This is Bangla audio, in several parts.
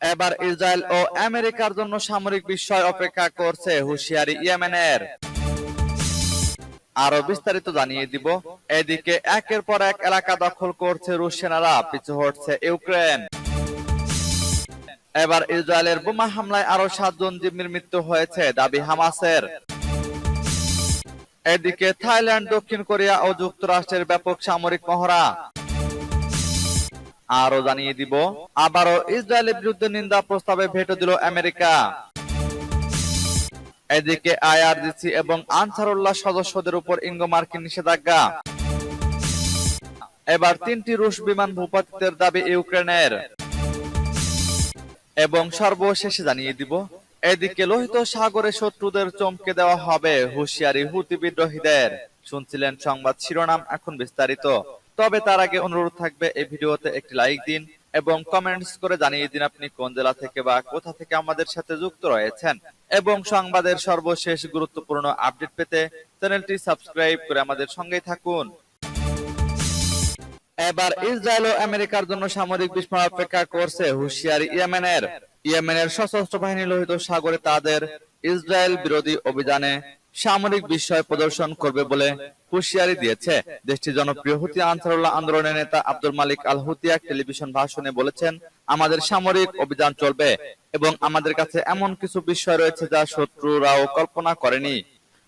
এবার ইসরায়েল ও আমেরিকার জন্য সামরিক বিষয় অপেক্ষা করছে হুঁশিয়ারি ইয়েমেনের। আরও বিস্তারিত জানিয়ে দিব। এদিকে একের পর এক এলাকা দখল করছে রুশ সেনারা, পিছু হটছে ইউক্রেন। এবার ইসরায়েলের বোমা হামলায় আরও সাতজন জিম্মির মৃত্যু হয়েছে, দাবি হামাসের। এদিকে থাইল্যান্ড, দক্ষিণ কোরিয়া ও যুক্তরাষ্ট্রের ব্যাপক সামরিক মহড়া। আরও জানিয়ে দিব। আবারও ইসরায়েলের বিরুদ্ধে নিন্দা প্রস্তাবে ভেটো দিল আমেরিকা। এদিকে আইআরজিসি এবং আনসারুল্লাহ সদস্যদের উপর ইঙ্গ মার্কিন নিষেধাজ্ঞা। এবার তিনটি রুশ বিমান ভূপাতিতের দাবি ইউক্রেনের। এবং সর্বশেষে জানিয়ে দিব, এদিকে লোহিত সাগরে শত্রুদের চমকে দেওয়া হবে হুঁশিয়ারি হুতি বিদ্রোহীদের। শুনছিলেন সংবাদ শিরোনাম এখন বিস্তারিত। তবে তার আগে অনুরোধ থাকবে এই ভিডিওতে একটি লাইক দিন এবং কমেন্টস করে জানিয়ে দিন আপনি কোন জেলা থেকে বা কোথা থেকে আমাদের সাথে যুক্ত রয়েছেন। এবং সংবাদের সর্বশেষ গুরুত্বপূর্ণ আপডেট পেতে চ্যানেলটি সাবস্ক্রাইব করে আমাদের সঙ্গেই থাকুন। এবার ইসরায়েল ও আমেরিকার জন্য সামরিক বিস্ময় অপেক্ষা করছে হুঁশিয়ারি ইয়েমেনের। ইয়েমেনের সশস্ত্র বাহিনী লোহিত সাগরে তাদের ইসরায়েল বিরোধী অভিযানে সামরিক বিষয় প্রদর্শন করবে বলে হুঁশিয়ারি দিয়েছে। দেশটির জনপ্রিয় হুতি আনসারুল্লাহ আন্দোলনের নেতা আব্দুল মালিক আল হুতি এক টেলিভিশন ভাষণে বলেছেন, আমাদের সামরিক অভিযান চলবে এবং আমাদের কাছে এমন কিছু বিষয় রয়েছে যা শত্রুরাও কল্পনা করেনি।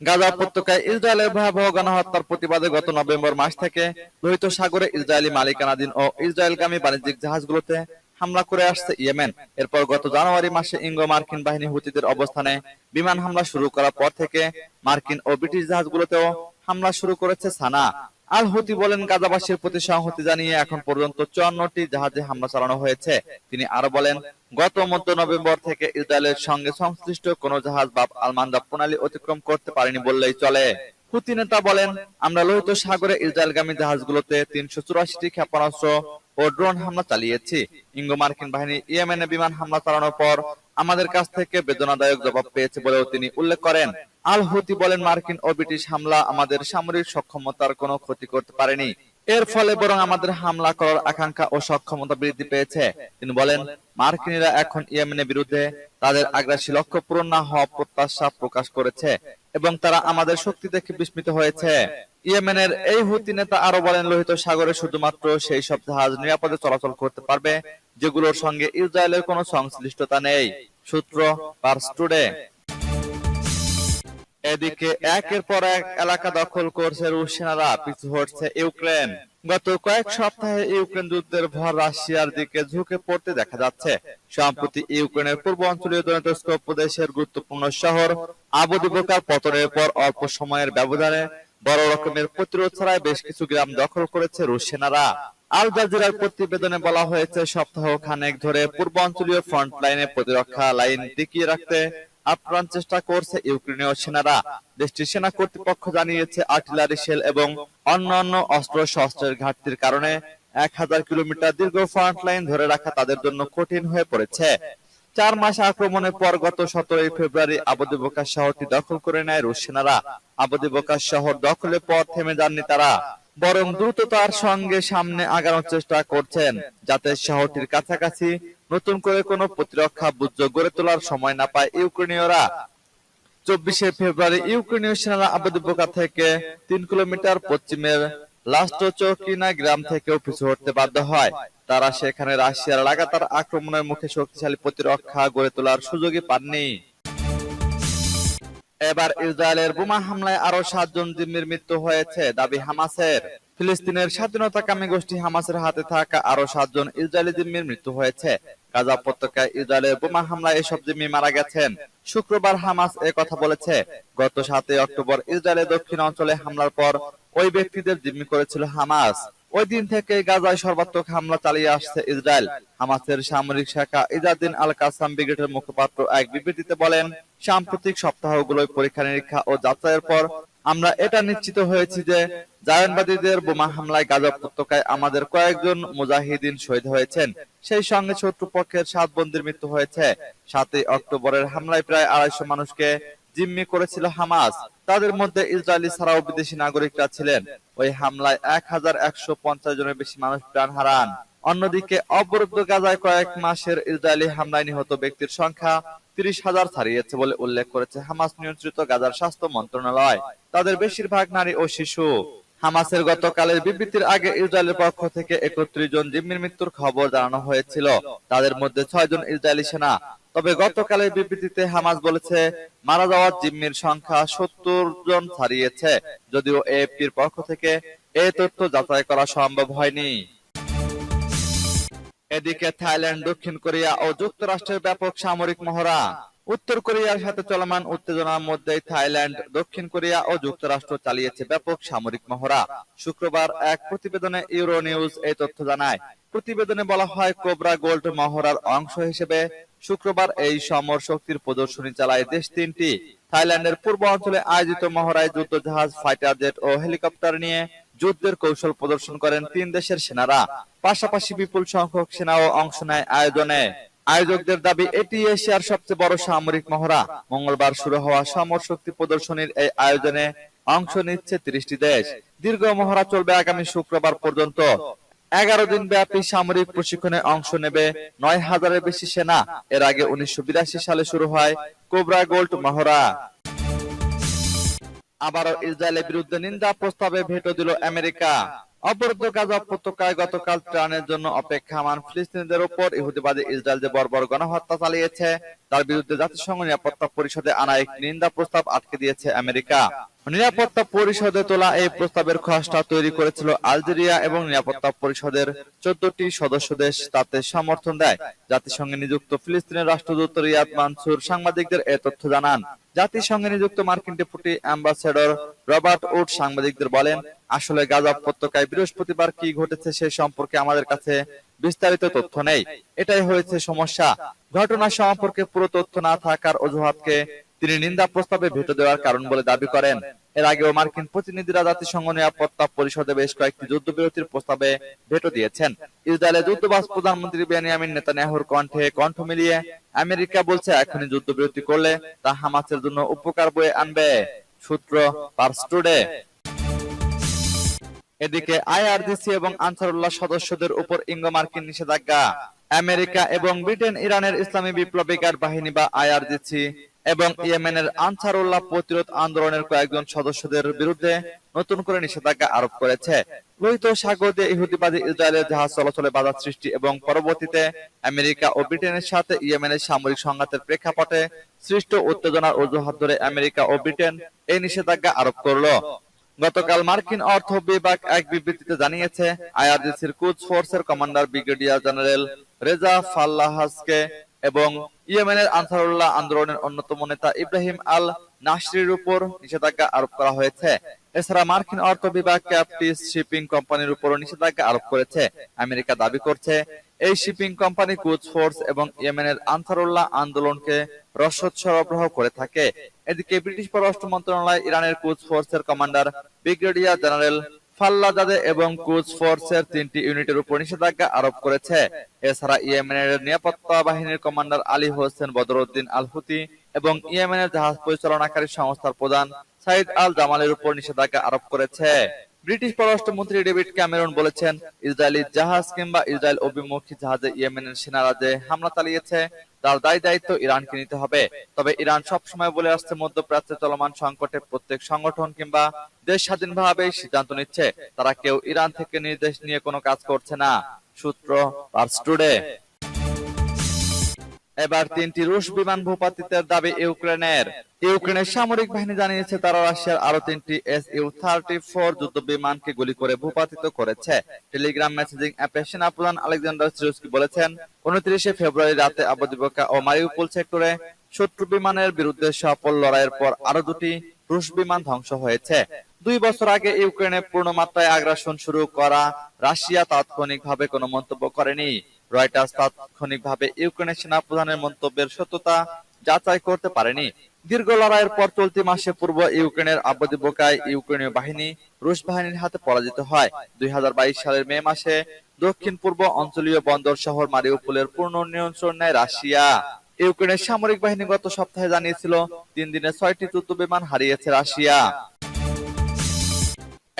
গাজা উপত্যকায় ইসরায়েলের ভয়াবহ গণহত্যার প্রতিবাদে গত নভেম্বর মাস থেকে লোহিত সাগরে ইসরায়েলি মালিকানাধীন ও ইসরায়েলগামী বাণিজ্যিক জাহাজগুলোতে হামলা করে আসছে ইয়েমেন। এরপর গত জানুয়ারি মাসে ইঙ্গো মার্কিন বাহিনী হুতিদের অবস্থানে বিমান হামলা শুরু করার পর থেকে মার্কিন ও ব্রিটিশ জাহাজগুলোতেও হামলা শুরু করেছে সানা। আল হুতি বলেন, গাজাবাসীর প্রতি সংহতি জানিয়ে এখন পর্যন্ত চুয়ান্নটি জাহাজে হামলা চালানো হয়েছে। তিনি আরও বলেন, গত মধ্য নভেম্বর থেকে ইসরায়েলের সঙ্গে সংশ্লিষ্ট কোন জাহাজ বা আলমান্দা প্রণালী অতিক্রম করতে পারেনি বললেই চলে। হুতি নেতা বলেন, আমরা লোহিত সাগরে ইসরায়েলগামী জাহাজগুলোতে তিনশো চুরাশিটি ক্ষেপণাস্ত্র ও ড্রোন হামলা চালিয়েছি। ইঙ্গো মার্কিন বাহিনী ইয়েমেনে বিমান হামলা চালানোর পর আমাদের কাছ থেকে বেদনাদায়ক জবাব পেয়েছে বলেও তিনি উল্লেখ করেন। আল হুতি বলেন, মার্কিন ও ব্রিটিশ হামলা আমাদের সামরিক সক্ষমতার কোনো ক্ষতি করতে পারেনি। এর ফলে বরং আমাদের হামলা করার আকাঙ্ক্ষা ও সক্ষমতা বৃদ্ধি পেয়েছে। তিনি বলেন, মার্কিনীরা এখন ইয়েমেনের বিরুদ্ধে তাদের আগ্রাসী লক্ষ্য পূরণ না হওয়া প্রত্যাশা প্রকাশ করেছে এবং তারা আমাদের শক্তি দেখে বিস্মিত হয়েছে। ইয়েমেনের এই হুতি নেতা আরও বলেন, লোহিত সাগরে শুধুমাত্র সেই সব জাহাজ নিরাপদে চলাচল করতে পারবে, যেগুলোর সঙ্গে ইসরায়েলের কোনো সংশ্লিষ্টতা নেই। সূত্র পার্স টুডে। এদিকে একের পর এক এলাকা দখল করছে রুশ সেনারা, পিছু হটছে ইউক্রেন। গত কয়েক সপ্তাহে ইউক্রেন যুদ্ধের ভর রাশিয়ার দিকে ঝুঁকে পড়তে দেখা যাচ্ছে। সম্প্রতি ইউক্রেনের পূর্ব অঞ্চলীয় দনেতস্ক প্রদেশের গুরুত্বপূর্ণ শহর আবুদিবোকার পতনের পর অল্প সময়ের ব্যবধানে বড় রকমের প্রতিরোধ ছাড়াই বেশ কিছু গ্রাম দখল করেছে রুশ সেনারা। আল জাজিরার প্রতিবেদনে বলা হয়েছে, সপ্তাহ খানেক ধরে পূর্ব অঞ্চলীয় ফ্রন্ট লাইনে প্রতিরক্ষা লাইন টিকিয়ে রাখতে আপ্রাণ চেষ্টা করছে ইউক্রেনীয় সেনারা। দেশটির সেনা কর্তৃপক্ষ জানিয়েছে আর্টিলারি শেল এবং অন্যান্য অস্ত্র শস্ত্রের ঘাটতির কারণে এক হাজার কিলোমিটার দীর্ঘ ফ্রন্ট লাইন ধরে রাখা তাদের জন্য কঠিন হয়ে পড়েছে। চার মাস আক্রমণের পর গত সতেরোই ফেব্রুয়ারি আবদিবোকা শহরটি দখল করে নেয় রুশ সেনারা। আবদিবোকা শহর দখলের পর থেমে যাননি তারা, বরং দ্রুততার সঙ্গে সামনে আগানোর চেষ্টা করছেন, যাতে শহরটির কাছাকাছি নতুন করে কোনো প্রতিরক্ষা বুদ্ধ গড়ে তোলার সময় না পায় ইউক্রেনীয়রা। চব্বিশে ফেব্রুয়ারি ইউক্রেনীয় সেনারা আবদিবোকা থেকে তিন কিলোমিটার পশ্চিমের লাস্টোচকিনা গ্রাম থেকেও পিছু হটতে বাধ্য হয়। তারা সেখানে রাশিয়ার লাগাতার আক্রমণের মুখে শক্তিশালী প্রতিরক্ষা গড়ে তোলার সুযোগই পাননি। এবার ইসরায়েলের বোমা হামলায় আরও সাতজন জিম্মির মৃত্যু হয়েছে, দাবি হামাসের। ফিলিস্তিনের স্বাধীনতাকামী গোষ্ঠী হামাসের হাতে থাকা আরও সাতজন ইসরায়েলি জিম্মির মৃত্যু হয়েছে। গাজা উপত্যকায় ইসরায়েলের বোমা হামলায় এসব জিম্মি মারা গেছেন। শুক্রবার হামাস এ কথা বলেছে। গত সাতই অক্টোবর ইসরায়েলের দক্ষিণ অঞ্চলে হামলার পর ওই ব্যক্তিদের জিম্মি করেছিল হামাস। ওই দিন থেকে গাজায় সর্বাত্মক হামলা চালিয়ে আসছে ইসরায়েল। হামাসের সামরিক শাখা ইজাদিন আল কাসাম ব্রিগেডের মুখপাত্র এক বিবৃতিতে বলেন, সাম্প্রতিক সপ্তাহগুলোয় পরীক্ষা নিরীক্ষা ও যাচাইয়ের পর আমরা এটা নিশ্চিত হয়েছি যে জায়নবাদীদের বোমা হামলায় গাজা উপত্যকায় আমাদের কয়েকজন মুজাহিদিন শহীদ হয়েছেন। সেই সঙ্গে শত্রুপক্ষের সাত বন্দির মৃত্যু হয়েছে। সাতই অক্টোবরের হামলায় প্রায় আড়াইশো মানুষকে জিম্মি করেছিল হামাস। তাদের মধ্যে ইসরায়েলি ছাড়াও বিদেশি নাগরিকরা ছিলেন। ওই হামলায় এক হাজার একশো পঞ্চাশ জনের বেশি মানুষ প্রাণ হারান। অন্যদিকে অবরুদ্ধ গাজায় কয়েক মাসের ইসরায়েলি হামলায় নিহত ব্যক্তির সংখ্যা তিরিশ হাজার ছাড়িয়েছে বলে উল্লেখ করেছে হামাস নিয়ন্ত্রিত গাজার স্বাস্থ্য মন্ত্রণালয়। তাদের বেশিরভাগ নারী ও শিশু। হামাসের গতকালের বিবৃতির আগে ইসরায়েলের পক্ষ থেকে একত্রিশ জন জিম্মির মৃত্যুর খবর জানানো হয়েছিল। তাদের মধ্যে ছয় জন ইসরায়েলি সেনা। তবে গতকালের বিবৃতিতে হামাস বলেছে, মারা যাওয়া জিম্মির সংখ্যা সত্তর জন ছাড়িয়েছে। যদিও এএফপির পক্ষ থেকে এই তথ্য যাচাই করা সম্ভব হয়নি। এদিকে থাইল্যান্ড, দক্ষিণ কোরিয়া ও যুক্তরাষ্ট্রের ব্যাপক সামরিক মহড়া। উত্তর কোরিয়ার সাথে চলমান উত্তেজনার মধ্যেই থাইল্যান্ড, দক্ষিণ কোরিয়া ও যুক্তরাষ্ট্র চালিয়েছে ব্যাপক সামরিক মহড়া। শুক্রবার এক প্রতিবেদনে ইউরো নিউজ এই তথ্য জানায়। প্রতিবেদনে বলা হয়, কোবরা গোল্ড মহড়ার অংশ হিসেবে শুক্রবার এই সমর শক্তির প্রদর্শনী চালায় দেশ তিনটি। থাইল্যান্ডের পূর্ব অঞ্চলে আয়োজিত মহড়ায় যুদ্ধ জাহাজ ফাইটার জেট ও হেলিকপ্টার নিয়ে যুদ্ধের কৌশল প্রদর্শন করেন তিন দেশের সেনারা। পাশাপাশি বিপুল সংখ্যক সেনাও অংশ নেয় আয়োজনে। আয়োজকদের দাবি, এটি এশিয়ার সবচেয়ে বড় সামরিক মহড়া। মঙ্গলবার শুরু হওয়া সমর শক্তি প্রদর্শনীর এই আয়োজনে অংশ নিচ্ছে তিরিশটি দেশ। দীর্ঘ মহড়া চলবে আগামী শুক্রবার পর্যন্ত। এগারো দিন ব্যাপী সামরিক প্রশিক্ষণে অংশ নেবে নয় হাজারের বেশি সেনা। এর আগে উনিশশো বিরাশি সালে শুরু হয় কোবরা গোল্ড মহড়া। আবারও ইসরায়েলের বিরুদ্ধে নিন্দা প্রস্তাবে ভেটো দিল আমেরিকা। অবরুদ্ধ গাজা উপত্যকায় গতকাল ত্রাণের জন্য অপেক্ষামান ফিলিস্তিনিদের উপর ইহুদিবাদী ইসরায়েল যে বর্বর গণহত্যা চালিয়েছে, তার বিরুদ্ধে জাতিসংঘ নিরাপত্তা পরিষদে আনা এক নিন্দা প্রস্তাব আটকে দিয়েছে আমেরিকা। নিরাপত্তা পরিষদে তোলা এই প্রস্তাবের খসড়া তৈরি করেছিল আলজেরিয়া এবং নিরাপত্তা পরিষদের চোদ্দটি সদস্য দেশ। তাতে সমর্থন দেয় জাতিসংঘে নিযুক্ত ফিলিস্তিনের রাষ্ট্রদূত রিয়াদ মানসুর। সাংবাদিকদের এ তথ্য জানান, জাতিসংঘে নিযুক্ত মার্কিন ডেপুটি অ্যাম্বাসেডর রবার্ট উড সাংবাদিকদের বলেন, আসলে গাজা উপত্যকায় বৃহস্পতিবার কি ঘটেছে সে সম্পর্কে আমাদের কাছে বিস্তারিত তথ্য নেই। এটাই হয়েছে সমস্যা। ঘটনা সম্পর্কে পুরো তথ্য না থাকার অজুহাতকে তিনি নিন্দা প্রস্তাবে ভেটো দেওয়ার কারণ বলে দাবি করেন। এর আগেও মার্কিন প্রতিনিধিরা জাতিসংঘ নিরাপত্তা পরিষদে বেশ কয়েকটি যুদ্ধবিরতির প্রস্তাবে ভেটো দিয়েছেন। ইসরায়েলের যুদ্ধবাস প্রধানমন্ত্রী বেনিয়ামিন নেতানিয়াহুর কণ্ঠে কণ্ঠ মিলিয়ে আমেরিকা বলছে, এখনই যুদ্ধবিরতি করলে তা হামাসের জন্য উপকার বয়ে আনবে। সূত্র পার্স টুডে। এদিকে আইআরজিসি এবং আনসারুল্লাহ সদস্যদের উপর ইঙ্গ মার্কিন নিষেধাজ্ঞা। আমেরিকা এবং ব্রিটেন ইরানের ইসলামী বিপ্লবী গার্ড বাহিনী বা আইআরজিসি এবং ইয়েমেনের আনসারুল্লাহ প্রতিরোধ আন্দোলনের কয়েকজন সদস্যদের বিরুদ্ধে নতুন করে নিষেধাজ্ঞা আরোপ করেছে। লোহিত সাগর দিয়ে ইহুদিবাদী ইসরায়েলের জাহাজ চলাচলে বাধা সৃষ্টি এবং পরবর্তীতে আমেরিকা ও ব্রিটেনের সাথে ইয়েমেনের সামরিক সংঘাতের প্রেক্ষাপটে সৃষ্ট উত্তেজনার অজুহাত ধরে আমেরিকা ও ব্রিটেন এই নিষেধাজ্ঞা আরোপ করল। গতকাল মার্কিন অর্থ বিভাগ এক বিবৃতিতে জানিয়েছে আইআরজিসির কুচ ফোর্সের কমান্ডার ব্রিগেডিয়ার জেনারেল রেজা ফাল্লাহাসকে এবং ইয়েমেনের আনসারুল্লাহ আন্দোলনের অন্যতম নেতা ইব্রাহিম আল নাসরির উপর নিষেধাজ্ঞা আরোপ করা হয়েছে। এছাড়া মার্কিন অর্থ বিভাগ ক্যাপটিস শিপিং কোম্পানির উপরও নিষেধাজ্ঞা আরোপ করেছে। আমেরিকা দাবি করছে, এই শিপিং কোম্পানি কুচ ফোর্স এবং ইয়েমেনের আনসারুল্লাহ আন্দোলনকে রসদ সরবরাহ করে থাকে। এদিকে ব্রিটিশ পররাষ্ট্র মন্ত্রণালয় ইরানের কুচ ফোর্সের কমান্ডার ব্রিগেডিয়ার জেনারেল ফাল্লাজাদে এবং ফোর্সের তিনটি ইউনিটের উপর নিষেধাজ্ঞা আরোপ করেছে। এছাড়া ইয়েমেনের নিরাপত্তা বাহিনীর commander Ali Hussein Badruddin al Houthi এবং ইয়েমেনের জাহাজ পরিচালনাকারী সংস্থার প্রধান সাইদ আল জামালের উপর নিষেধাজ্ঞা আরোপ করেছে। ব্রিটিশ পররাষ্ট্রমন্ত্রী ডেভিড ক্যামেরন বলেছেন, ইসরায়েলি জাহাজ কিংবা ইসরায়েল অভিমুখী জাহাজে ইয়েমেনের সেনারা যে হামলা চালিয়েছে তার দায় দায়িত্ব ইরানকে নিতে হবে। তবে ইরান সবসময় বলে আসছে মধ্যপ্রাচ্যে চলমান সংকটে প্রত্যেক সংগঠন কিংবা দেশ স্বাধীনভাবে সিদ্ধান্ত নিচ্ছে। তারা কেউ ইরান থেকে নির্দেশ নিয়ে কোনো কাজ করছে না। সূত্র পার্স টুডে। এবার তিনটি রুশ বিমান ভূপাতিতের দাবি ইউক্রেনের। ইউক্রেনের সামরিক বাহিনী জানিয়েছে তারা রাশিয়ার আরও তিনটি এস ইউ থার্টি ফোর যুদ্ধ বিমানকে গুলি করে ভূপাতিত করেছে। টেলিগ্রাম মেসেজিং অ্যাপে সেনাপ্রধান আলেকজান্ডার সিরুস্কি বলেছেন, উনত্রিশে ফেব্রুয়ারি রাতে আবদিবকা ও মারিউপুল সেক্টরে শত্রু বিমানের বিরুদ্ধে সফল লড়াইয়ের পর আরও দুটি রুশ বিমান ধ্বংস হয়েছে। দুই বছর আগে ইউক্রেনে পূর্ণ মাত্রায় আগ্রাসন শুরু করা রাশিয়া তাৎক্ষণিকভাবে কোনো মন্তব্য করেনি। রয়টার্স তাৎক্ষণিকভাবে ইউক্রেনের সেনাপ্রধানের মন্তব্যের সত্যতা যাচাই করতে পারেনি। দীর্ঘ লড়াইয়ের পর চলতি মাসে পূর্ব ইউক্রেনের আবদিবোকায় ইউক্রেনীয় বাহিনী রুশ বাহিনীর হাতে পরাজিত হয়। দুই সালের মে মাসে দক্ষিণ পূর্ব অঞ্চলীয় বন্দর শহর মারিউপুলের পূর্ণ নিয়ন্ত্রণ নেয় রাশিয়া। ইউক্রেনের সামরিক বাহিনী গত সপ্তাহে জানিয়েছিল, তিন দিনে ছয়টি যুদ্ধ বিমান হারিয়েছে রাশিয়া।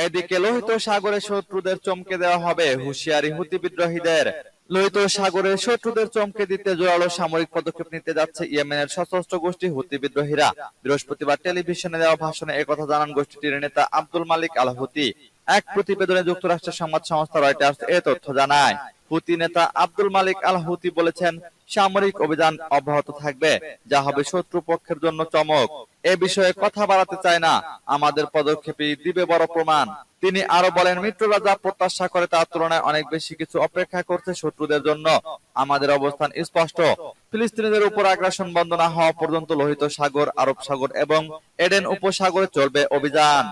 এদিকে লোহিত সাগরে শত্রুদের চমকে দেওয়া হবে হুঁশিয়ারি হুতি বিদ্রোহীদের। লোহিত সাগরে শত্রুদের চমকে দিতে জোরালো সামরিক পদক্ষেপ নিতে যাচ্ছে ইয়েমেনের সশস্ত্র গোষ্ঠী হুতি বিদ্রোহীরা। বৃহস্পতিবার টেলিভিশনে দেওয়া ভাষণে একথা জানান গোষ্ঠীটির নেতা আব্দুল মালিক আল হুতি এক প্রতিবেদনে যুক্তরাষ্ট্রের সংবাদ সংস্থা রয়টার্স এ তথ্য জানায়। হুতি নেতা আব্দুল মালিক আল হুতি বলেছেন, সামরিক অভিযান অব্যাহত থাকবে, যা হবে শত্রু পক্ষের জন্য চমক। এ বিষয়ে কথা বাড়াতে চায় না, আমাদের পদক্ষেপই দিবে বড় প্রমাণ। তিনি আরও বলেন মিত্ররা যা প্রত্যাশা করে তার তুলনায় অনেক বেশি কিছু অপেক্ষা করছে শত্রুদের জন্য। আমাদের অবস্থান স্পষ্ট। ফিলিস্তিনিদের উপর আগ্রাসন বন্ধ না হওয়া পর্যন্ত লোহিত সাগর, আরব সাগর এবং এডেন উপসাগরে চলবে অভিযান।